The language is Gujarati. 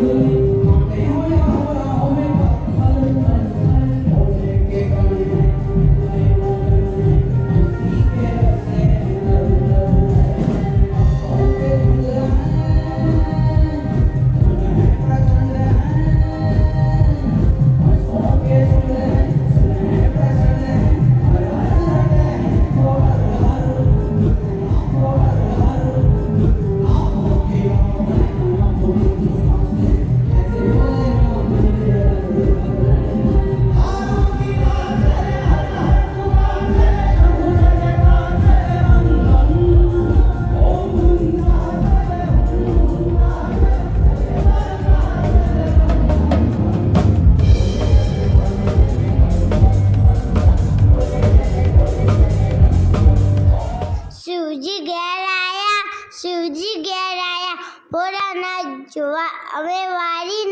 Amen. શિવજી ઘેર આવ્યા શિવજી ઘેર આવ્યા પોરાના જોવા અમે વારી